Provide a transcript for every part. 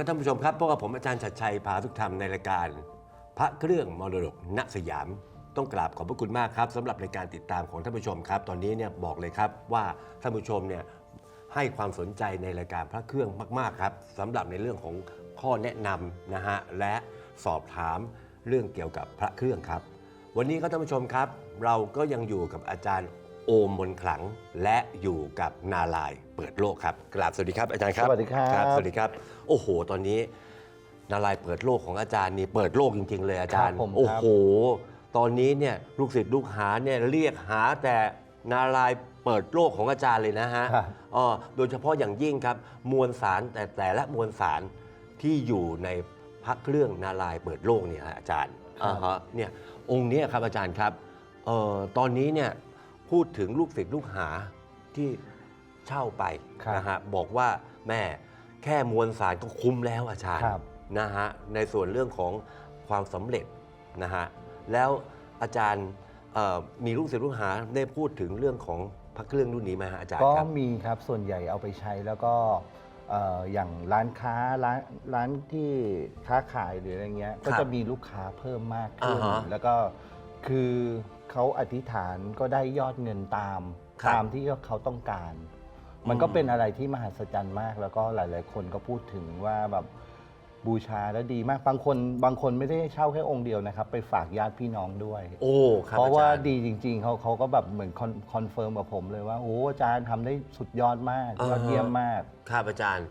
ครับท่านผู้ชมครับพบกับผมอาจารย์ชัดชัยพาทุกท่านในรายการ พระเครื่องมรดกณสยาม ต้องกราบขอบพระคุณมากครับสำหรับในการติดตามของท่านผู้ชมครับ ตอนนี้เนี่ยบอกเลยครับว่าท่านผู้ชมเนี่ยให้ความสนใจในรายการพระเครื่องมากๆครับสำหรับในเรื่องของข้อแนะนำนะฮะและสอบถามเรื่องเกี่ยวกับพระเครื่องครับ วันนี้ครับท่านผู้ชมครับ เราก็ยังอยู่กับอาจารย์ อมมนต์ขลังและอยู่กับนาลายณ์เปิดโลกครับกราบสวัสดีครับอาจารย์ครับสวัสดีครับ สวัสดีครับ โอ้โห ตอนนี้ นารายณ์เปิดโลกของอาจารย์นี่เปิดโลกจริง ๆ เลยอาจารย์ครับผมครับ โอ้โห ตอนนี้เนี่ยลูกศิษย์ลูกหาเนี่ยเรียกหาแต่นารายณ์เปิดโลกของอาจารย์เลยนะฮะ ครับอ๋อโดยเฉพาะอย่างยิ่งครับ มวลสารแต่แต่ละมวลสารที่อยู่ในพระเครื่องนารายณ์เปิดโลกเนี่ยฮะอาจารย์อ่าฮะเนี่ยองค์เนี้ยครับอาจารย์ครับเอ่อตอนนี้เนี่ย พูดถึงลูกศิษย์ลูกหาที่เช่าไปครับนะฮะบอกว่าแม่แค่มวลสารก็คุ้มแล้วอาจารย์ครับ นะฮะในส่วนเรื่องของความสำเร็จนะฮะแล้วอาจารย์เอ่อมีลูกศิษย์ลูกหาได้พูดถึงเรื่องของพระเครื่องรุ่นนี้ไหมฮะอาจารย์ก็ครับ มีครับส่วนใหญ่เอาไปใช้แล้วก็เอ่ออย่างร้านค้าร้านร้านที่ค้าขายหรืออะไรเงี้ยครับก็จะมีลูกค้าเพิ่มมากขึ้นอ่าฮะแล้วก็ คือเขาอธิษฐานก็ได้ยอดเงินตาม ครับ ตามที่เขาต้องการ มันก็เป็นอะไรที่มหัศจรรย์มาก แล้วก็หลาย ๆ คนก็พูดถึงว่าแบบบูชาแล้วดีมาก บางคนบางคนไม่ได้เช่าแค่องค์เดียวนะครับ ไปฝากญาติพี่น้องด้วย โอ้ครับเพราะว่าอจย์ ดีจริง ๆ เขาเขาก็แบบเหมือนคอนคอนเฟิร์มกับผมเลยว่าโอ้อาจารย์ทำได้สุดยอดมากอ่าฮะ ยอดเยี่ยมมาก ครับอาจารย์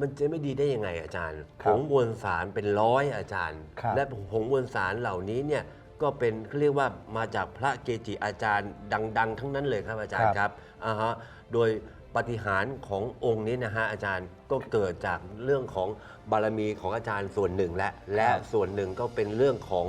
มันจะไม่ดีได้ยังไงอาจารย์ คผรับงมวลสารเป็นร้อยอาจารย์ ครับ และผงมวลสารเหล่านี้เนี่ย ก็เป็นเขาเรียกว่ามาจากพระเกจิอาจารย์ดัง ๆ ทั้งนั้นเลยครับอาจารย์ครับอ่าฮะโดยปฏิหารย์ขององค์นี้นะฮะอาจารย์ก็เกิดจากเรื่องของบารมีของอาจารย์ส่วนหนึ่งและและส่วนหนึ่งก็เป็นเรื่องของ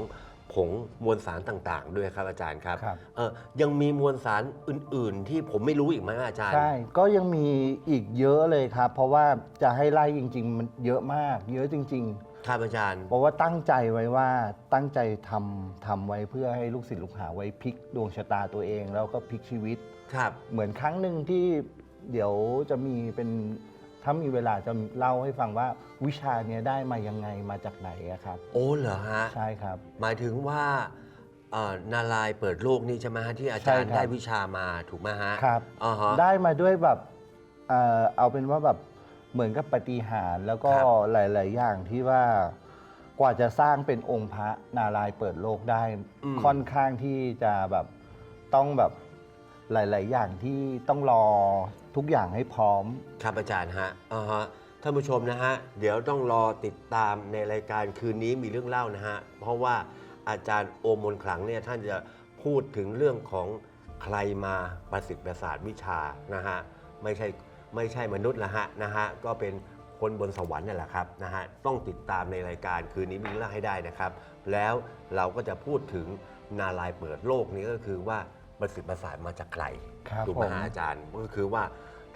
ผงมวลสารต่างๆ ด้วยครับอาจารย์ครับครับ เออยังมีมวลสารอื่น ๆ ที่ผมไม่รู้อีกไหมอาจารย์ ใช่ ก็ยังมีอีกเยอะเลยครับ เพราะว่าจะให้ไล่จริง ๆ มันเยอะมาก เยอะจริง ครับอาจารย์ๆเพราะว่าตั้งใจไว้ว่าตั้งใจทำทำไว้เพื่อให้ลูกศิษย์ลูกหาไว้พลิกดวงชะตาตัวเอง แล้วก็พลิกชีวิต ครับ เหมือนครั้งหนึ่งที่เดี๋ยวจะมีเป็นถ้ามีเวลาจะเล่าให้ฟังว่าวิชาเนี้ยได้มายังไงมาจากไหนอะครับ โอ้เหรอฮะ ใช่ครับ หมายถึงว่าเอ่อนารายณ์เปิดโลกนี่ใช่ไหมฮะที่อาจารย์ใช่ครับ ได้วิชามาถูกไหมฮะครับ อ่าฮะ ได้มาด้วยแบบเอ่อเอาเป็นว่าแบบ เหมือนกับปฏิหารย์แล้วก็ครับหลาย ๆ อย่างที่ว่ากว่าจะสร้างเป็นองค์พระนารายณ์เปิดโลกได้ค่อนข้างที่จะแบบต้องแบบหลาย ๆ อย่างที่ต้องรอทุกอย่างให้พร้อม ครับอาจารย์ฮะอ่าฮะท่านผู้ชมนะฮะ เดี๋ยวต้องรอติดตามในรายการคืนนี้มีเรื่องเล่านะฮะ เพราะว่าอาจารย์โอมนขลังเนี่ยท่านจะพูดถึงเรื่องของใครมาประสิทธิ์ประสาทวิชานะฮะ ไม่ใช่ ไม่ใช่มนุษย์ละฮะนะฮะก็เป็นคนบนสวรรค์นั่นแหละครับนะฮะต้องติดตามในรายการคืนนี้มีเรื่องเล่าให้ได้นะครับ แล้วเราก็จะพูดถึงนารายณ์เปิดโลกนี้ก็คือว่าประสิทธิ์ประสาทมาจากใครครับถูกไหมผม ฮะอาจารย์ก็คือว่า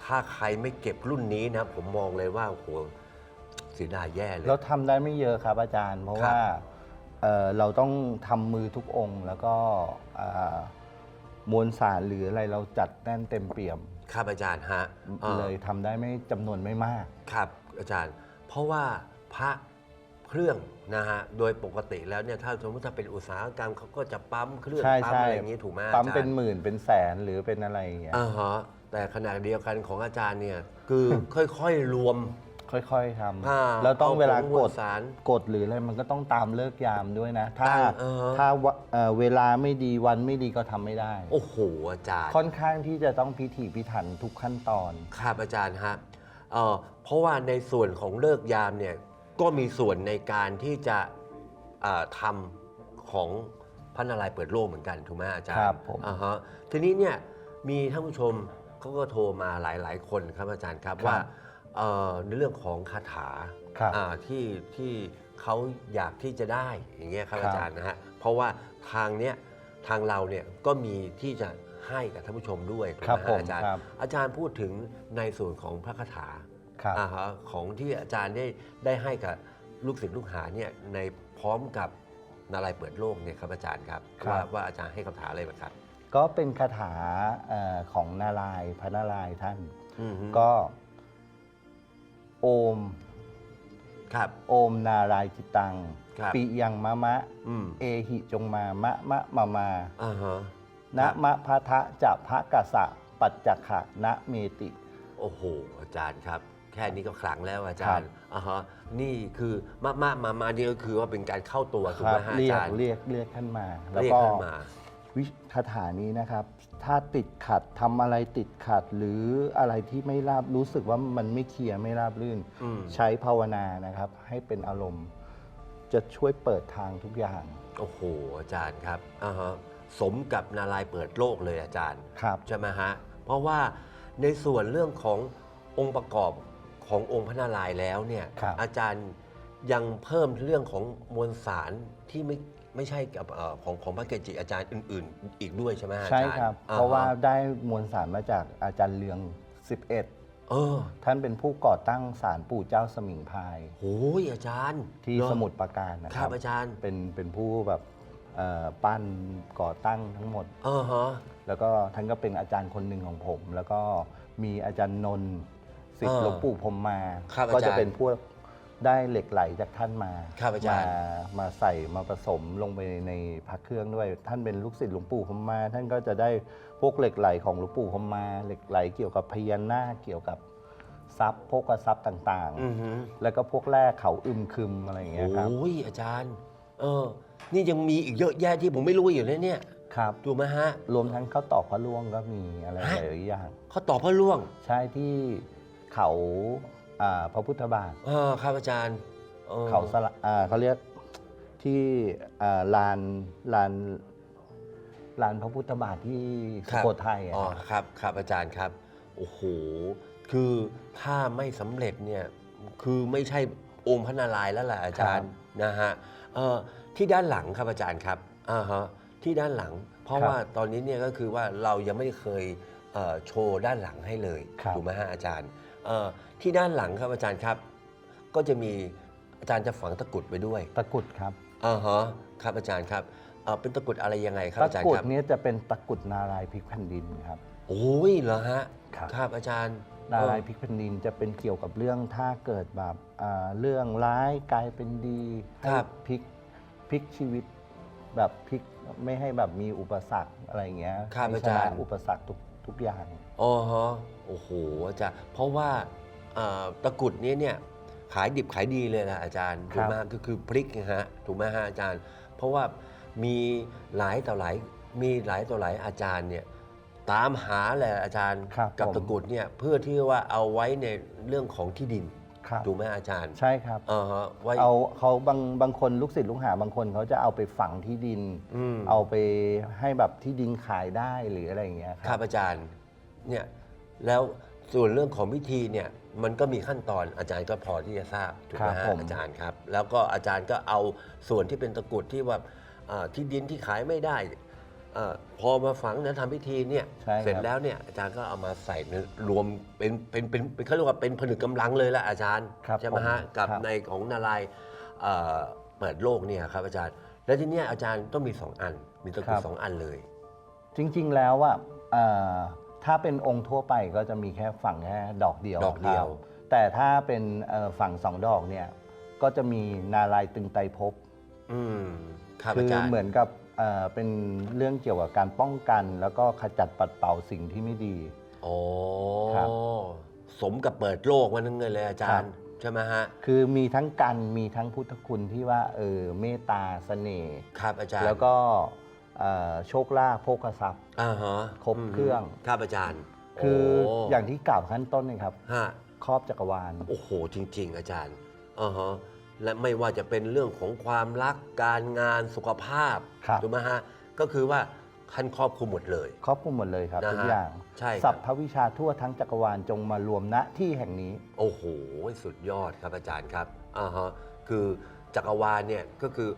ถ้าใครไม่เก็บรุ่นนี้นะผมมองเลยว่าโอ้โหเสียดายแย่เลยแล้วทำได้ไม่เยอะครับอาจารย์ เพราะครับ ว่าเอ่อเราต้องทำมือทุกองค์ แล้วก็เอ่อมวลสารหรืออะไรเราจัดแน่นเต็มเปี่ยม ครับอาจารย์ฮะอ่าเลยทำได้ไม่จำนวนไม่มาก ครับอาจารย์ เพราะว่าพระเครื่องนะฮะโดยปกติแล้วเนี่ยถ้าสมมติถ้าเป็นอุตสาหกรรมเขาก็จะปั๊มเครื่องใช่ปั๊มใช่อะไรอย่างนี้ถูกไหมอาจารย์ ปั๊มเป็นหมื่นเป็นแสนหรือเป็นอะไรอย่างเงี้ย อ่าฮะแต่ขณะเดียวกันของอาจารย์เนี่ยคือ ค่อยๆรวม ค่อยๆทอ่าำแล้วต้องเอาเวลาผงมกวลดสารกดหรืออะไรมันก็ต้องตามเลิกยามด้วยนะ ถ้าตามเออ ถ้าวะเอ่อเวลาไม่ดีวันไม่ดีก็ทำไม่ได้ โอ้โห อาจารย์ ค่อนข้างที่จะต้องพิถีพิถันทุกขั้นตอน ครับอาจารย์ฮะเอ่อเพราะว่าในส่วนของเลิกยามเนี่ยก็มีส่วนในการที่จะเอ่อทำของพระนารายณ์เปิดโลกเหมือนกันถูกไหมอาจารย์ครับผมอ่าฮะทีนี้เนี่ยมีท่านผู้ชมเขาก็โทรมาหลายๆคนครับอาจารย์ครับครับว่า เอ่อในเรื่องของคาถาครับอ่าที่ที่เขาอยากที่จะได้อย่างเงี้ยครับครับ อาจารย์นะฮะเพราะว่าทางเนี้ยทางเราเนี่ยก็มีที่จะให้กับท่านผู้ชมด้วยถูกครับไหมผฮะมอาจารย์ ครับอาจารย์พูดถึงในส่วนของพระคาถาครับ อ่าฮะของที่อาจารย์ได้ได้ให้กับลูกศิษย์ลูกหาเนี่ยในพร้อมกับนาลายณ์เปิดโลกเนี่ยครับอาจารย์ครับครับ ว่าว่าอาจารย์ให้คาถาอะไรบ้างครับก็เป็นคาถาเอ่อของนารายณ์พระนารายณ์ท่าน อือฮึ ก็ โอม ครับ โอมนารายณ์จิตตัง ครับ ปิยังมะมะ อืมเอหิจงมามะมะมามา อ่าฮะ นะครับมะพะทะจะพระกะสะ ปัจจขะนะเมติ โอ้โห อาจารย์ครับ แค่นี้ก็ขลังแล้วอาจาครัรบย์อ่าฮะนี่คือมามามามานี่ก็คือว่าเป็นการเข้าตัวถูกคไหรัมบฮะเรีอายจารกย์ เรียกเรียกท่านมา แล้วเรียกก็ท่านมาวิ คาถานี้นะครับ ถ้าติดขัดทำอะไรติดขัดหรืออะไรที่ไม่ราบรู้สึกว่ามันไม่เคลียร์ไม่ราบรื่น อืมใช้ภาวนานะครับ ให้เป็นอารมณ์ จะช่วยเปิดทางทุกอย่างโอ้โห อาจารย์ครับอ่าฮะสมกับนารายณ์เปิดโลกเลยอาจารย์ ครับ ใช่ไหมฮะ เพราะว่าในส่วนเรื่องขององค์ประกอบขององค์พระนารายณ์แล้วเนี่ย ครับอาจารย์ยังเพิ่มเรื่องของมวลสารที่ไม่ ไม่ใช่กับเอ่อของของพระเกจิอาจารย์อื่น ๆ อีกด้วยใช่ไหมฮะอาใช่จารย์ครับ อ่ฮเพราะว่าได้มวลสารมาจากอาจารย์เลือง 11 เออท่านเป็นผู้ก่อตั้งศาลปู่เจ้าสมิงพราย โอ้ยอาจารย์ที่เหรอสมุทรปราการนะคครัรับบอาจารย์ เป็นเป็นผู้แบบเอ่อปั้นก่อตั้งทั้งหมด เออฮะ แล้วก็ท่านก็เป็นอาจารย์คนหนึ่งของผม แล้วก็มีอาจารย์นนท์ศิษย์เออหลวงปู่พรหมมา ครับอาจารย์ ก็จะเป็นพวก ได้เหล็กไหลจากท่านมาครับอาจารย์ มามาใส่มาผสมลงไปในพระเครื่องด้วย ท่านเป็นลูกศิษย์หลวงปู่พรหมมา ท่านก็จะได้พวกเหล็กไหลของหลวงปู่พรหมมา เหล็กไหลเกี่ยวกับพญานาคเกี่ยวกับทรัพย์พวกทรัพย์ต่างอือฮึ ๆ แล้วก็พวกแร่เขาอึมครึมอะไรอย่างเงี้ยครับโอ้ยอาจารย์ เออ นี่ยังมีอีกเยอะแยะที่ผมไม่รู้อยู่เลยเนี่ยครับ ถูกไหมฮะ รวมทั้งข้าวตอกพระล่วงก็มีอะไรหฮะ ลายๆอย่างเขาตอบพระล่วง ใช่ที่เขา อ่าพระพุทธบาทเออครับอาจารย์ออเขาสละอ่าเขาเรียกที่อ่าลานลานลานพระพุทธบาทที่คสุรับโขทัยอะอ๋อครับครับครับอาจารย์ครับโอ้โหคือถ้าไม่สำเร็จเนี่ยคือไม่ใช่องค์พระนารายณ์แล้วล่ะอาจารย์นะฮะเออที่ด้านหลังครับอาจารย์ครับอ่าฮะที่ด้านหลัง เพราะว่าตอนนี้เนี่ยก็คือว่าเรายังไม่เคยเอ่อโชว์ด้านหลังให้เลยครับ ถูกไหมฮะอาจารย์เอ่อ ที่ด้านหลังครับอาจารย์ครับ ก็จะมีอาจารย์จะฝังตะกรุดไว้ด้วยตะกรุดครับอ่าฮะครับอาจารย์ครับเอ่อเป็นตะกรุดอะไรยังไงครับตะอาจารกย์รุดครับเนี้จะเป็นตะกรุดนารายณ์พลิกแผ่นดินครับ โอ้ยเหรอฮะครับ ครับอาจารย์นารายณ์พลิกแผ่นดินจะเป็นเกี่ยวกับเรื่องถ้าเกิดแบบอ่าเรื่องร้ายกลายเป็นดีให้พลิกพลิกชีวิต แบบพลิกไม่ให้แบบมีอุปสรรคอะไรอย่างเงี้ยครับให้อาชจารนะย์อุปสรรคทุกทุกอย่าง อ๋อฮะโอ้โหอาจารย์เพราะว่าเอ่อ ตะกรุดนี้เนี่ยขายดิบขายดีเลยนะอาจารย์ครับถูกไหมฮะก็คือพริกนะฮะถูกไหมฮะอาจารย์ เพราะว่ามีหลายต่อหลายมีหลายต่อหลายอาจารย์เนี่ยตามหาแหละอาจารย์ครับกับผมตะกรุดเนี่ยเพื่อที่ว่าเอาไว้ในเรื่องของที่ดินครับถูกไหมอาจารย์ ใช่ครับอ่าฮะไว้เอาเขาบางบางคนลูกศิษย์ลูกหาบางคนเขาจะเอาไปฝังที่ดินอืมเอาไปให้แบบที่ดินขายได้หรืออะไรอย่างเงี้ยคครัรับบอาจารย์เนี่ยแล้วส่วนเรื่องของพิธีเนี่ย มันก็มีขั้นตอนอาจารย์ก็พอที่จะทราบถูกไหมครัฮะบผม อาจารย์ครับ แล้วก็อาจารย์ก็เอาส่วนที่เป็นตะกรุดที่ว่าอ่าที่ดินที่ขายไม่ได้อาพอมาฝังแล้วทำพิธีเนี่ยใช่ครับ เสร็จแล้วเนี่ยอาจารย์ก็เอามาใส่ในรวมเป็นเป็นเป็นเป็นเขาเรียกว่าเป็นผนึกกำลังเลยละอาจารย์ ครับใช่ไหมฮะผมกับครับ ในของนารายณ์เอ่อเปิดโลกเนี่ยครับอาจารย์ แล้วทีเนี้ยอาจารย์ต้องมีสองอัน มีตะกรุดสองอันเลย จริงๆแล้วอะเอ่อ ถ้าเป็นองค์ทั่วไปก็จะมีแค่ฝั่งแค่ดอกเดียวดอกเดียว ครับแต่ถ้าเป็นเอ่อฝั่งสองดอกเนี่ยก็จะมีนารายณ์ตึงไตรภพอืมครับคือาจารย์เหมือนกับเอ่อเป็นเรื่องเกี่ยวกับการป้องกัน แล้วก็ขจัดปัดเป่าสิ่งที่ไม่ดีอ๋อครับ สมกับเปิดโลกมันนึงเลยอาจารย์ใช่ไหมฮะคือมีทั้งกันมีทั้งพุทธคุณที่ว่าเออเมตตาเสน่ห์ ครับอาจารย์แล้วก็ เอ่อโชคลาภโภคทรัพย์ อ่าฮะครบเครื่อง ครับอาจารย์คือโอย่างที่กล่าวขั้นต้นเนยครับฮะครอบจักรวาล โอ้โหจริง ๆ อาจารย์อ่าฮะและไม่ว่าจะเป็นเรื่องของความรักการงานสุขภาพครับ ถูกไหมฮะก็คือว่าท่านครอบคลุมหมดเลย ครอบคลุมหมดเลยครับนะฮะทุกอย่างใช่ครับ สัพพวิชาทั่วทั้งจักรวาลจงมารวมณที่แห่งนี้ โอ้โห สุดยอดครับอาจารย์ครับอ่าฮะคือจักรวาลเนี่ยก็คือ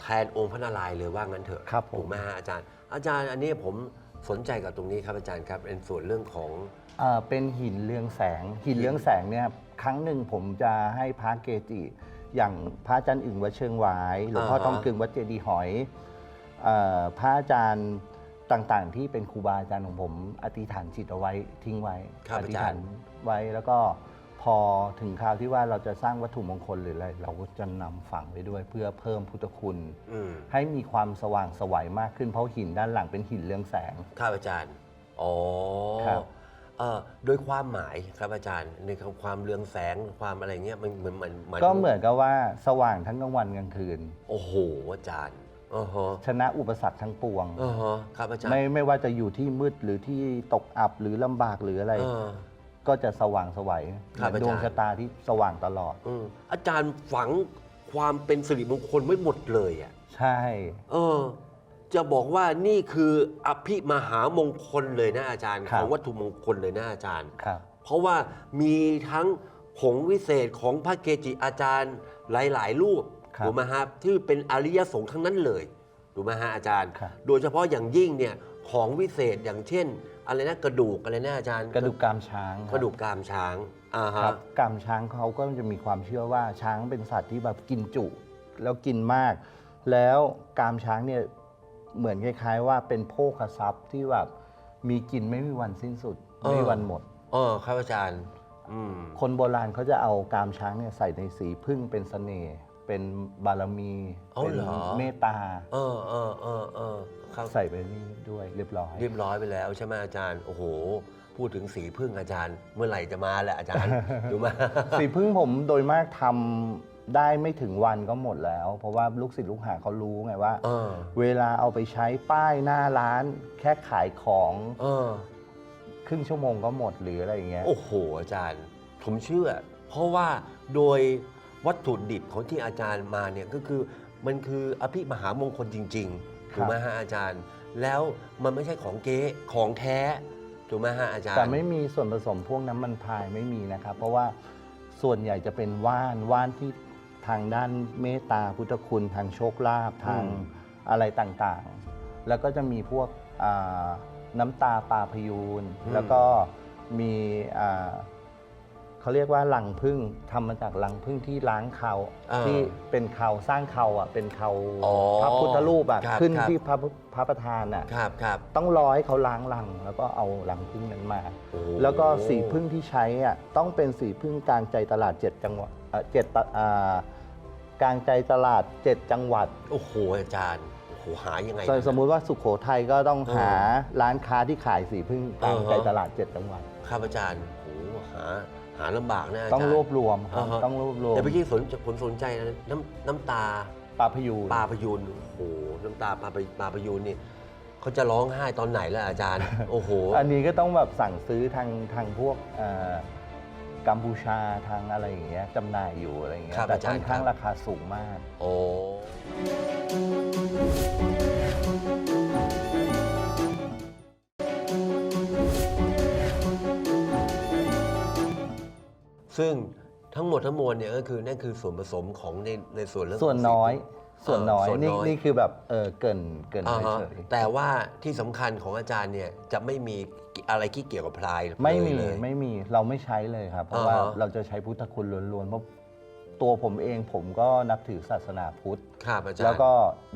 แทนองค์พระนารายณ์เลยว่างั้นเถอะครับผม ถูกไหมฮะอาจารย์ อาจารย์อันนี้ผมสนใจกับตรงนี้ครับอาจารย์ครับเป็นส่วนเรื่องของ เอ่อเป็นหินเรืองแสง หินเรืองแสงเนี่ยครั้งหนึ่งผมจะให้พระเกจิ อย่างพระอาจารย์อึ่งวัดเชิงหวายหลวงพ่ออ่าฮะทองกึ่งวัดเจดีย์หอยเอ่อพระอาจารย์ต่างๆ ที่เป็นครูบาอาจารย์ของผม อธิษฐานจิตเอาไว้ทิ้งไว้ครับออาธิษจาฐารนย์ ไว้แล้วก็พ อถึงคราวที่ว่าเราจะสร้างวัตถุมงคลหรืออะไร เราก็จะนำฝังไปด้วย เพื่อเพิ่มพุทธคุณ อืมให้มีความสว่างไสวัยมากขึ้นเพราะหินด้านหลังเป็นหินเรืองแสง ครับอาจารย์ อ๋อครับ เอ่อโดยความหมายครับอาจารย์ ในคำความเรืองแสงความอะไรเงี้ยมันเหมือนเหมือนก็เหมือนกับว่าสว่างทั้งกลางวันกลางคืน โอ้โหอาจารย์อ๋อฮะชนะอุปสรรคทั้งปวง อ๋อฮะครับอาจารย์ไม่ไม่ว่าจะอยู่ที่มืดหรือที่ตกอับหรือลำบากหรืออะไร เออ ก็จะสว่างไสวัยครับเหมือนดวงอาจารย์ชะตาที่สว่างตลอดอืมอาจารย์ฝังความเป็นสิริมงคลไว้หมดเลยอะ ใช่ เออ จะบอกว่านี่คืออภิมหามงคลเลยนะอาจารย์ของวัตถุมงคลเลยนะอาจารย์ ครับ เพราะว่ามีทั้งผงวิเศษของพระเกจิอาจารย์หลาย ๆ รูปครับถูกไหมครับที่เป็นอริยสงฆ์ทั้งนั้นเลยถูกไหมฮะอาจารย์ ครับ โดยเฉพาะอย่างยิ่งเนี่ยของวิเศษอย่างเช่น อะไรนะกระดูกอะไรนะอาจารย์กระดูกกรามช้างคกบระดูกกรามช้างอ่าฮะครับกรามช้างเขาก็จะมีความเชื่อว่าช้างเป็นสัตว์ที่แบบกินจุ แล้วกินมาก แล้วกรามช้างเนี่ยเหมือนคล้ายๆ ว่าเป็นโภคทรัพย์ที่แบบมีกินไม่มีวันสิ้นสุดเออไม่มีวันหมด เออครับอาจารย์ อืมคนโบราณเขาจะเอากรามช้างเนี่ยใส่ในสีพึ่งเป็นเสน่ห์ เป็นบารมีเอาเป็นเหรอ เมตตาเออเออเออเออครับใส่ไปนี่ด้วยเรียบร้อย เรียบร้อยไปแล้วใช่ไหมอาจารย์ โอ้โห พูดถึงสีพึ่งอาจารย์ เมื่อไหร่จะมาแหละอาจารย์ ดูมา สีพึ่งผมโดยมากทำได้ไม่ถึงวันก็หมดแล้ว เพราะว่าลูกศิษย์ลูกหาเขารู้ไงว่า เออ เวลาเอาไปใช้ป้ายหน้าร้าน แค่ขายของเออ ครึ่งชั่วโมงก็หมดหรืออะไรอย่างเงี้ย โอ้โห อาจารย์ ผมเชื่อ เพราะว่าโดย วัตถุดิบของที่อาจารย์มาเนี่ยก็คือมันคืออภิมหามงคลจริงๆครับถูกไหมฮะอาจารย์ แล้วมันไม่ใช่ของเก๊ของแท้ถูกไหมฮะอาจารย์แต่ไม่มีส่วนผสมพวกน้ำมันพายไม่มีนะครับ เพราะว่าส่วนใหญ่จะเป็นว่านว่านที่ทางด้านเมตตาพุทธคุณทางโชคลาภทางอะไรต่างๆ แล้วก็จะมีพวกอ่าน้ำตาปลาพยูนแล้วก็มีอ่า เขาเรียกว่าลังพึ่งทำมาจากลังพึ่งที่ล้างเขาอ่าที่เป็นเขาสร้างเขาอะเป็นเขาอ๋อพระพุทธรูปอะครับขึ้นครับ ที่พระพุพระประธานอะครับครับต้องรอให้เขาล้างลังแล้วก็เอาลังพึ่งนั้นมา โอ้แล้วก็สีพึ่งที่ใช้อะต้องเป็นสีพึ่งกลางใจตลาดเจ็ดจังหวัดเอ่อเจ็ดตะอ่ากลางใจตลาดเจ็ดจังหวัด โอ้โหอาจารย์โอ้โหหายังไง สสมมุติว่าสุขโขทัยก็ต้องเออหาร้านค้าที่ขายสีพึ่งกลางอ่าฮะใจตลาดเจ็ดจังหวัด ครับอาจารย์โอ้โหหา หาลำบากนะอาจารย์ ต้องรวบรวมครับอ่าฮะ ต้องรวบรวมแต่เมื่อกี้สนผมสนใจนะน้ำน้ำตาปลาพยูนปลาพยูนโอ้โหน้ำตาปลาพปลาพยูนนี่เขาจะร้องไห้ตอนไหนล่ะอาจารย์ โอ้โห อันนี้ก็ต้องแบบสั่งซื้อทางทางพวกเอ่อกัมพูชาทางอะไรอย่างเงี้ยจำหน่ายอยู่อะไรอย่างเงี้ยครับแต่อาจารค่ย์อนข้างครับ ราคาสูงมาก โอ้ ซึ่งทั้งหมดทั้งมวลเนี่ยก็คือนั่นคือส่วนผสมของในในส่วนเรื่องส่วนของน้อยสีส่วนน้อยเออส่วนนี่น้อย นี่คือแบบเออเกรินเกรินอ่าฮะเฉยแต่ว่าที่สำคัญของอาจารย์เนี่ยจะไม่มีอะไรที่เกี่ยวกับพลายๆไม่มีเลย ไม่มีเราไม่ใช้เลยครับ เพราะว่าอ่าฮะ เราจะใช้พุทธคุณล้วนๆเพราะตัวผมเองผมก็นับถือศาสนาพุทธ ครับอาจารย์แล้วก็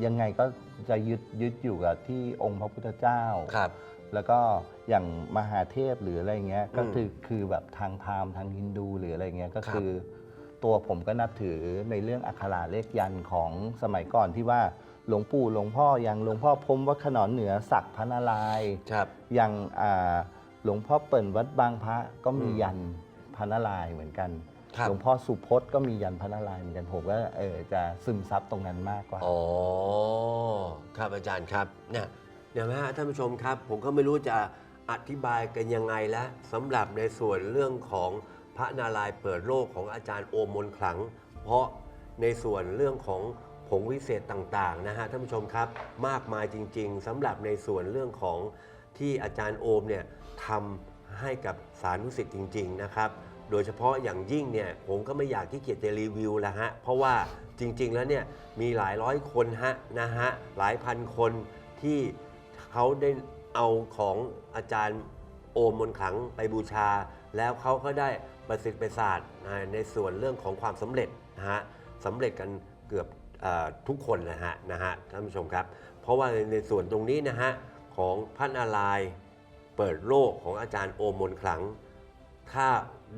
ยังไงก็จะยึดยึดอยู่กับที่องค์พระพุทธเจ้า ครับ แล้วก็อย่างมหาเทพหรืออะไรเงี้ยอืมก็คือคือแบบทางพราหมณ์ทางฮินดูหรืออะไรเงี้ยก็ครับคือ ตัวผมก็นับถือในเรื่องอักขระเลขยันต์ของสมัยก่อนที่ว่าหลวงปู่หลวงพ่ออย่างหลวงพ่อพรหมวัดขนอนเหนือศักดิ์พระนารายณ์ครับ อย่างอ่าหลวงพ่อเปิ่นวัดบางพระก็มีอืมยันพระนารายณ์เหมือนกัน ครับ หลวงพ่อสุพจน์ก็มียันพระนารายณ์เหมือนกันผมก็เออจะซึมซับตรงนั้นมากกว่า อ๋อ ครับอาจารย์ครับเนี่ย เดี๋ยวนะฮะท่านผู้ชมครับ ผมก็ไม่รู้จะอธิบายกันยังไงแล้วสำหรับในส่วนเรื่องของพระนารายณ์เปิดโลกของอาจารย์โอมมนต์ขลัง เพราะในส่วนเรื่องของผงวิเศษต่างๆนะฮะท่านผู้ชมครับมากมายจริง ๆสำหรับในส่วนเรื่องของที่อาจารย์โอมเนี่ยทำให้กับสานุสิทธิ์จริง ๆ นะครับ โดยเฉพาะอย่างยิ่งเนี่ยผมก็ไม่อยากที่เกียจจะรีวิวแล้วฮะเพราะว่าจริง ๆ แล้วเนี่ยมีหลายร้อยคนฮะนะฮะหลายพันคนที่ เขาได้เอาของอาจารย์โอมมนต์ขลังไปบูชา แล้วเขาก็ได้ประสิทธิ์ประสาทในส่วนเรื่องของความสำเร็จนะฮะสำเร็จกันเกือบเออทุกคนนะฮะนะฮะท่านผู้ชมครับ เพราะว่าในส่วนตรงนี้นะฮะของพระนารายณ์เปิดโลกของอาจารย์โอมมนต์ขลัง ถ้า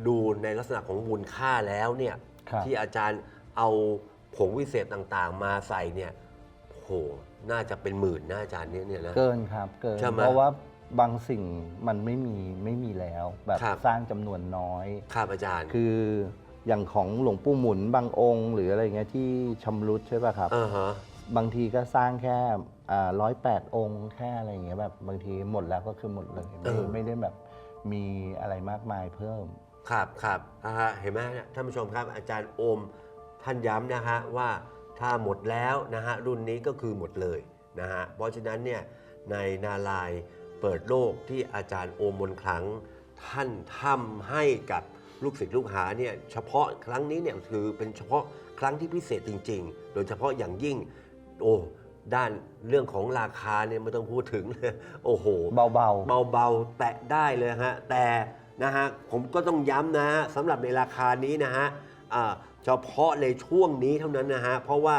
ดูในลักษณะของมูลค่าแล้วเนี่ยครับที่อาจารย์เอาผงวิเศษต่างๆ มาใส่เนี่ยโห น่าจะเป็นหมื่นนะอาจารย์เนี่ยเนี่ยนะ เกินครับเกิน ใช่ไหมเพราะว่าบางสิ่งมันไม่มีไม่มีแล้ว แบบครับ สร้างจำนวนน้อย ครับอาจารย์ คืออย่างของหลวงปู่หมุนบางองค์ หรืออะไรเงี้ยที่ชำรุดใช่ป่ะครับ อ่าฮะ บางทีก็สร้างแค่ร้อยแปดองค์แค่อะไรเงี้ยแบบบางทีหมดแล้วก็คือหมดเลยไม่เออไม่ได้แบบมีอะไรมากมายเพิ่ม ครับครับนะฮะเห็นไหมเนี่ยท่านผู้ชมครับอาจารย์โอมท่านย้ำนะฮะว่า ถ้าหมดแล้วนะฮะรุ่นนี้ก็คือหมดเลยนะฮะเพราะฉะนั้นเนี่ยในนาลายณ์เปิดโลกที่อาจารย์โอมมนต์ครั้งท่านทำให้กับลูกศิษย์ลูกหาเนี่ยเฉพาะครั้งนี้เนี่ยคือเป็นเฉพาะครั้งที่พิเศษจริง ๆ โดยเฉพาะอย่างยิ่งโอ้ด้านเรื่องของราคาเนี่ยไม่ต้องพูดถึงเลยโอ้โห เบาเบาๆแตะได้เลยฮะแต่นะฮะผมก็ต้องย้ำนะฮะสำหรับในราคานี้นะฮะอ่า เฉพาะในช่วงนี้เท่านั้นนะฮะ เพราะว่า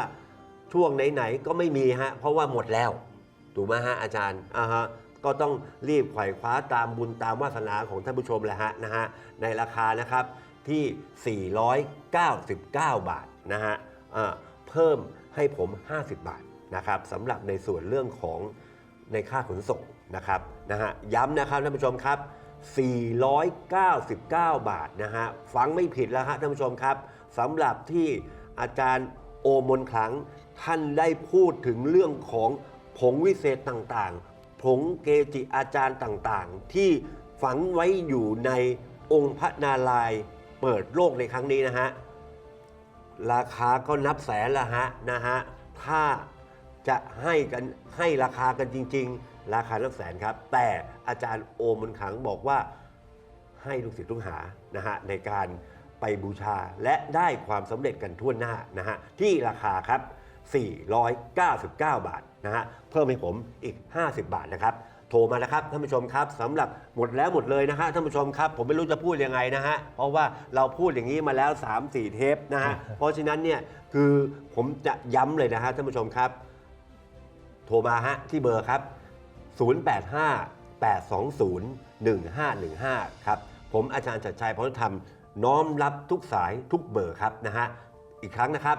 ช่วงไหนๆก็ไม่มีฮะ เพราะว่าหมดแล้ว ถูกไหมฮะอาจารย์อ่าฮะก็ต้องรีบไขว่คว้าตามบุญตามวาสนาของท่านผู้ชมแหละฮะนะฮะในราคานะครับที่ 499 บาทนะฮะเพิ่มให้ผม 50 บาทนะครับสำหรับในส่วนเรื่องของในค่าขนส่งนะครับนะฮะย้ำนะครับท่านผู้ชมครับ 499 บาทนะฮะ ฟังไม่ผิดแล้วฮะท่านผู้ชมครับสำหรับที่อาจารย์โอมนขลังท่านได้พูดถึงเรื่องของผงวิเศษต่างๆ ผงเกจิอาจารย์ต่างๆ ที่ฝังไว้อยู่ในองค์พระนารายณ์เปิดโลกในครั้งนี้นะฮะ ราคาก็นับแสนละฮะนะฮะ ถ้าจะให้กันให้ราคากันจริง ๆ ราคานับแสนครับ แต่ อาจารย์โอมมนต์ขลังบอกว่าให้ลูกศิษย์ลูกหานะฮะในการไปบูชาและได้ความสำเร็จกันทั่วหน้านะฮะที่ราคาครับ 499 บาทนะฮะเพิ่มให้ผมอีก 50 บาทนะครับ โทรมานะครับท่านผู้ชมครับสำหรับหมดแล้วหมดเลยนะฮะท่านผู้ชมครับ ผมไม่รู้จะพูดยังไงนะฮะเพราะว่าเราพูดอย่างนี้มาแล้ว 3-4 เทปนะฮะเพราะฉะนั้นเนี่ยคือผมจะย้ำเลยนะฮะท่านผู้ชมครับ โทรมาฮะที่เบอร์ครับ 085 820 1515 ครับ ผมอาจารย์จัดชัยพรธรรม น้อมรับทุกสายทุกเบอร์ครับนะฮะ อีกครั้งนะครับ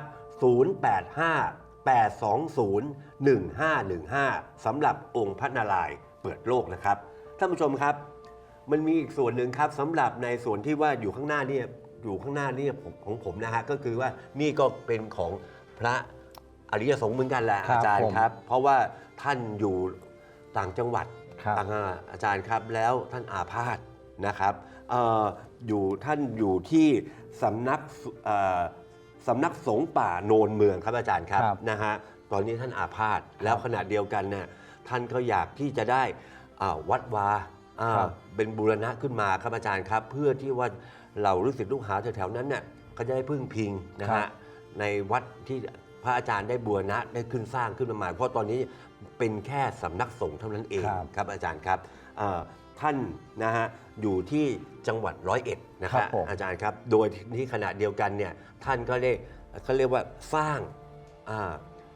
085 820 1515 สำหรับองค์พระนารายณ์เปิดโลกนะครับ ท่านผู้ชมครับ มันมีอีกส่วนหนึ่งครับสำหรับในส่วนที่ว่าอยู่ข้างหน้าเนี่ยอยู่ข้างหน้าเนี่ยผมของผมนะฮะก็คือว่านี่ก็เป็นของพระอริยสงฆ์เหมือนกันแหละครับอาจารย์ผม ครับ เพราะว่าท่านอยู่ต่างจังหวัด ครับต่างอาจารย์ครับแล้วท่านอาพาธนะครับเอ่ออยู่ท่านอยู่ที่สำนักสุเอ่อสำนักสงฆ์ป่าโนนเมืองครับอาจารย์ครับครับนะฮะตอนนี้ท่านอาพาธแล้วขณะเดียวกันเนี่ยท่านก็อยากที่จะได้อ่าวัดวาอ่าครับ เป็นบูรณะขึ้นมาครับอาจารย์ครับ เพื่อที่ว่าเราลูกศิษย์ลูกหาแถวๆนั้นเนี่ยก็จะได้พึ่งพิงนะครัฮะบในวัดที่พระอาจารย์ได้บูรณะได้ขึ้นสร้างขึ้นมาใหม่เพราะตอนนี้ เป็นแค่สำนักสงฆ์เท่านั้นเองครับครับอาจารย์ครับเอ่อท่านนะฮะอยู่ที่จังหวัดร้อยเอ็ดนะคครัรับบผมอาจารย์ครับ โดยที่ขณะเดียวกันเนี่ยท่านก็ได้เขาเรียกว่าสร้างอ่า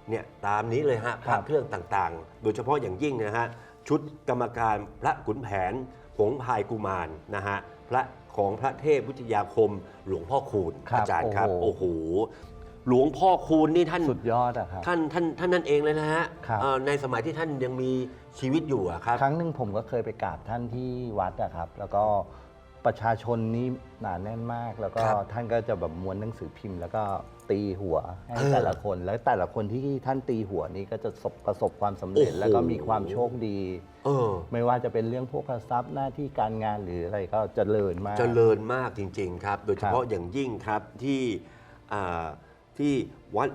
เนี่ยตามนี้เลยฮะพระเครื่องต่างๆ โดยเฉพาะอย่างยิ่งนะฮะชุดกรรมการพระขุนแผนหงส์พายกุมารนะฮะพระของพระเทพวิทยาคมหลวงพ่อคูณครับอาจารย์ครับ โอ้โอ้โหโหหลวงพ่อคูณนี่ท่านสุดยอดอะครับ ท่านท่านท่านนั่นเองเลยนะฮะครับ เอ่อในสมัยที่ท่านยังมีชีวิตอยู่อะครับ ครั้งหนึ่งผมก็เคยไปกราบท่านที่วัดอะครับ แล้วก็ประชาชนนี่หนาแน่นมาก แล้วก็ครับท่านก็จะแบบม้วนหนังสือพิมพ์ แล้วก็ตีหัวให้เออแต่ละคน แล้วแต่ละคนที่ท่านตีหัวนี้ก็จะประสบประสบความสำเร็จ โอ้โห แล้วก็มีความโชคดี เออ ไม่ว่าจะเป็นเรื่องพวกทรัพย์หน้าที่การงานหรืออะไรก็เจริญมาก เจริญมากจริง ๆ ครับ โดยเฉพาะอย่างยิ่งครับที่อ่า ที่วัด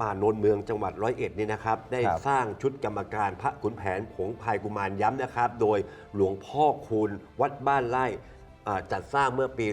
ป่าโนนเมืองจังหวัดร้อยเอ็ดนี่นะครับ ได้ครับสร้างชุดกรรมการพระขุนแผนผงพายกุมารย้ำนะครับ โดยหลวงพ่อคูณวัดบ้านไร่ อ่าจัดสร้างเมื่อปี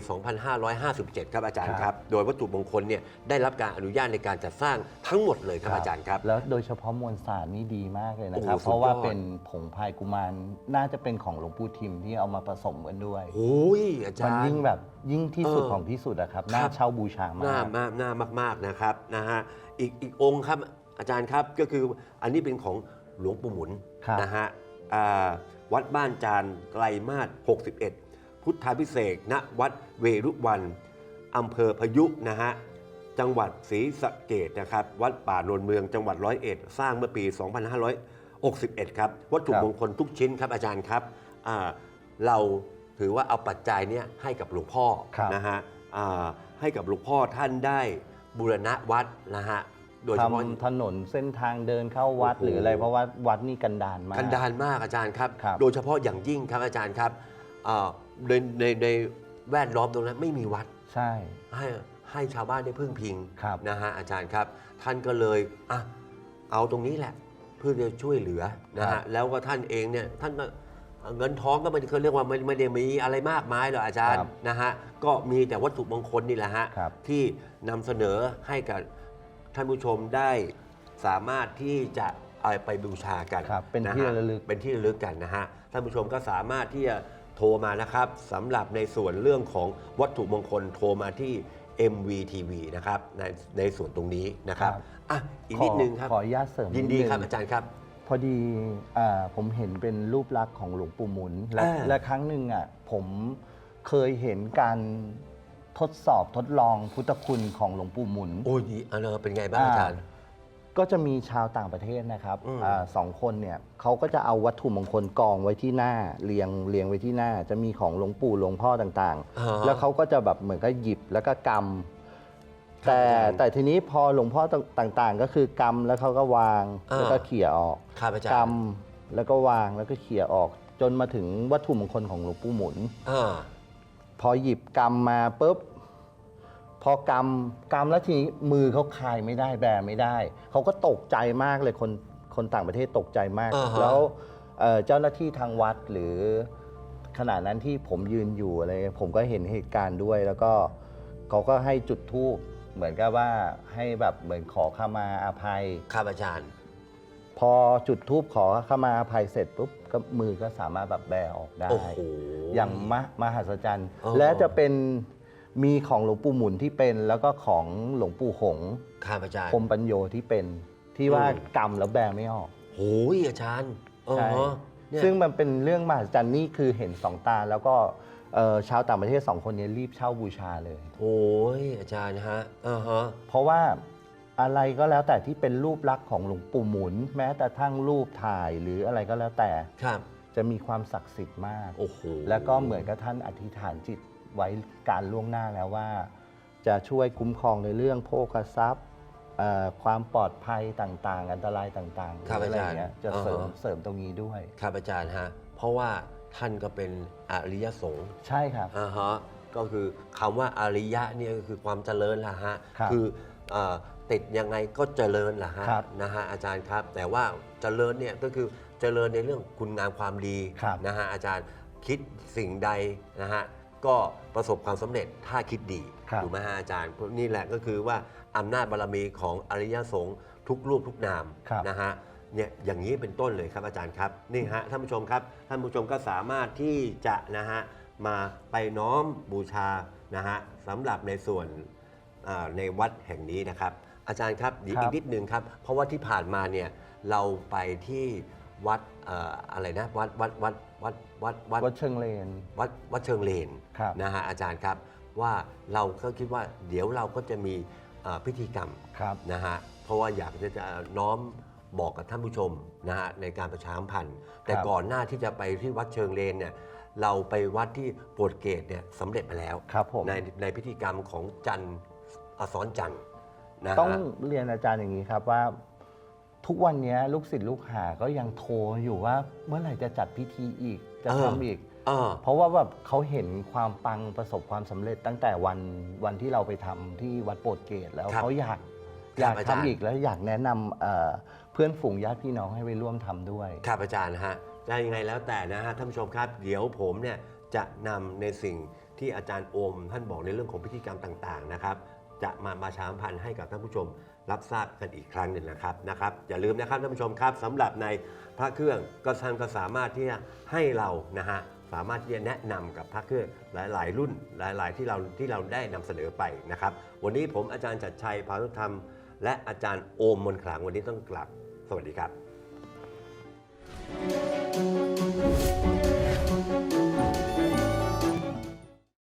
2557 ครับอาจารย์ครับโดยวัตถุมงคลเนี่ยได้รับการอนุญาตในการจัดสร้างทั้งหมดเลยครับอาจารย์ครับ แล้วโดยเฉพาะมวลสารนี่ดีมากเลยนะครับ โอ้โหเพราะว่าสุดยอดเป็นผงพายกุมารน่าจะเป็นของหลวงปู่ทิมที่เอามาผสมกันด้วย โอ้ยอาจามันรย์ ยิ่งแบบยิ่งที่สุดเออของที่สุดอะครับครับน่าเช่าบูชาหมาน้าก มากหน้ามาก ๆ นะครับนะฮะอีกอีกองค์ครับอาจารย์ครับก็คืออันนี้เป็นของหลวงปู่หมุนครับ นะฮะอ่าวัดบ้านจานไกลมาศ61 พุทธาพิเศษกณวัดเวรุวันอำเภอพยุนะฮะจังหวัดศรีสะเกดนะครับวัดป่าโนนเมืองจังหวัดร้อยเอ็ดสร้างเมื่อปี 2561 ครับ วัตถุครับมงคลทุกชิ้นครับอาจารย์ครับอ่าเราถือว่าเอาปัจจัยเนี้ยให้กับหลวงพ่อครับนะฮะอ่าให้กับหลวงพ่อท่านได้บูรณะวัดนะฮะโดยเฉพาะทำถนนเส้นทางเดินเข้าวัดโอ้โหหรืออะไรเพราะว่าวัดนี่กันดานมากกันดานมากอาจารย์ครับครับโดยเฉพาะอย่างยิ่งครับอาจารย์ครับ อ่าในในในแวดล้อมตรงนั้นไม่มีวัด ใช่ ให้ให้ชาวบ้านได้พึ่งพิงครับ นะฮะอาจารย์ครับ ท่านก็เลยอะเอาตรงนี้แหละ เพื่อจะช่วยเหลือนะครัฮะบแล้วก็ท่านเองเนี่ยท่านก็เงินทองก็ไม่ได้เขาเรียกว่าไม่ไม่ได้มีอะไรมากมายหรอกอาจารย์ครับนะฮะก็มีแต่วัตถุมงคลนี่แหละฮะครับ ที่นำเสนอให้กับท่านผู้ชมได้สามารถที่จะเอาไปบูชากัน ครับเป็นฮที่ระลึก เป็นที่ระลึกกันนะฮะท่านผู้ชมก็สามารถที่จะ โทรมานะครับสำหรับในส่วนเรื่องของวัตถุมงคลโทรมาที่ MVTV นะครับในในส่วนตรงนี้นะครับครับอะอีกนิดนึงครับขออนุญาตเสริมยินดีนึงครับอาจารย์ครับ พอดีอ่าผมเห็นเป็นรูปลักษณ์ของหลวงปู่หมุนและอ่า และครั้งหนึ่งอะผมเคยเห็นการทดสอบทดลองพุทธคุณของหลวงปู่หมุน โอ้ยอันนั้นเป็นไงบ้างอาจารย์ ก็จะมีชาวต่างประเทศนะครับอืม อาสองคนเนี่ยเขาก็จะเอาวัตถุมงคลกองไว้ที่หน้าเรียงเรียงไว้ที่หน้า จะมีของหลวงปู่หลวงพ่อต่างอ่า ๆ แล้วเขาก็จะแบบเหมือนก็หยิบแล้วก็กำครับแต่อาจารย์แต่ทีนี้พอหลวงพ่อต่างๆ ก็คือกำแล้วเขาก็วางอ่า แล้วก็เขี่ยออก ครับอาจารกย์ำแล้วก็วางแล้วก็เขี่ยออก จนมาถึงวัตถุมงคลของหลวงปู่หมุน อ่า พอหยิบกำมาปุ๊บ พอกำกำแล้วทีนี้มือเขาคลายไม่ได้แบไม่ได้ เขาก็ตกใจมากเลยคนคนต่างประเทศตกใจมาก อ่าฮะ แล้วเอ่อเจ้าหน้าที่ทางวัดหรือขณะนั้นที่ผมยืนอยู่อะไรผมก็เห็นเหตุการณ์ด้วย แล้วก็เขาก็ให้จุดธูปเหมือนกับว่าให้แบบเหมือนขอขมาอาภัย ครับอาจารย์ พอจุดธูปขอขมาอภัยเสร็จปุ๊บก็มือก็สามารถแบบแบออกได้ โอ้โห อย่างมะมหัศจรรย์ อ๋อ และจะเป็น มีของหลวงปู่หมุนที่เป็น แล้วก็ของหลวงปู่หงส์ครับอาจารย์พรหมปัญโยที่เป็น ที่ว่าอืมกำแล้วแบไม่ออก โอ้ยอาจารย์อ๋อใช่เนี่ยซึ่งมันเป็นเรื่องมหัศจรรย์นี่คือเห็นสองตา แล้วก็เอ่อชาวต่างประเทศสองคนนี้รีบเช่าบูชาเลย โอ้ยอาจารย์ฮะอ่าฮะ เพราะว่าอะไรก็แล้วแต่ที่เป็นรูปลักษณ์ของหลวงปู่หมุน แม้แต่ทั้งรูปถ่ายหรืออะไรก็แล้วแต่ ครับ จะมีความศักดิ์สิทธิ์มาก โอ้โหแล้วก็เหมือนกับท่านอธิษฐานจิต ไว้การล่วงหน้าแล้วว่า จะช่วยคุ้มครองในเรื่องโภคทรัพย์เอ่อความปลอดภัยต่างๆ อันตรายต่างๆครับหอะไรอาจารย์เงี้ยจะเสริมอ่าฮะ เสริมตรงนี้ด้วย ครับอาจารย์ฮะ เพราะว่าท่านก็เป็นอริยสงฆ์ใช่ครับ อ่าฮะ ก็คือคำว่าอริยะเนี่ยก็คือความเจริญละฮะครับอเอ่อติดยังไงก็เจริญละฮะครับนะฮะอาจารย์ครับ แต่ว่าเจริญเนี่ยก็คือเจริญในเรื่องคุณงามความดีครับ นะฮะอาจารย์คิดสิ่งใดนะฮะ ก็ประสบความสำเร็จถ้าคิดดีครับ ถูกไหมฮะอาจารย์นี่แหละก็คือว่าอำนาจบารมีของอริยสงฆ์ทุกรูปทุกนาม ครับ นะฮะเนี่ยอย่างนี้เป็นต้นเลยครับอาจารย์ครับนี่ฮะท่านผู้ชมครับ ท่านผู้ชมก็สามารถที่จะนะฮะมาไปน้อมบูชานะฮะสำหรับในส่วนอ่าในวัดแห่งนี้นะครับ อาจารย์ครับเดี๋ยวครัอีบกนิดนึงครับ เพราะว่าที่ผ่านมาเนี่ยเราไปที่วัด เอ่ออะไรนะวัดวัดวัดวัดวัดวัดวัดเชิงเลน วัดวัดเชิงเลนครับ นะฮะอาจารย์ครับว่าเราก็คิดว่าเดี๋ยวเราก็จะมีเอ่อพิธีกรรม ครับ นะฮะ เพราะว่าอยากจะจะน้อมบอกกับท่านผู้ชมนะฮะในการประชาสัมพันธ์ แต่ครับก่อนหน้าที่จะไปที่วัดเชิงเลนเนี่ยเราไปวัดที่โปรดเกตเนี่ยสำเร็จไปแล้วครับผม ในในพิธีกรรมของจันทร์อักษรจันทร์นะฮะ ต้องเรียนอาจารย์อย่างนี้ครับว่า ทุกวันนี้ลูกศิษย์ลูกหาก็ยังโทรอยู่ว่าเมื่อไหร่จะจัดพิธีอีกจะทำอีกเออเพราะว่าแบบเขาเห็นความปังประสบความสำเร็จตั้งแต่วันวันที่เราไปทำที่วัดโปรดเกตแล้วครับเขาอยากอยากอาทำจารย์อีกแล้วอยากแนะนำเอ่อเพื่อนฝูงญาติพี่น้องให้ไปร่วมทำด้วย ครับอาจารย์ฮะจะยังไงแล้วแต่นะฮะท่านผู้ชมครับ เดี๋ยวผมเนี่ยจะนำในสิ่งที่อาจารย์โอมท่านบอกในเรื่องของพิธีกรรมต่างๆนะครับ จะมามาชามพันธ์ให้กับท่านผู้ชม รับทราบกันอีกครั้งหนึ่งนะครับนะครับอย่าลืมนะครับท่านผู้ชมครับสำหรับในพระเครื่องก็ท่านก็สามารถที่จะให้เรานะฮะสามารถที่จะแนะนำกับพระเครื่องหลาย ๆ รุ่นหลาย ๆ ที่เราที่เราได้นำเสนอไปนะครับ วันนี้ผมอาจารย์จัดชัยพานุธรรม และอาจารย์โอมมนต์ขลังวันนี้ต้องกลับ สวัสดีครับ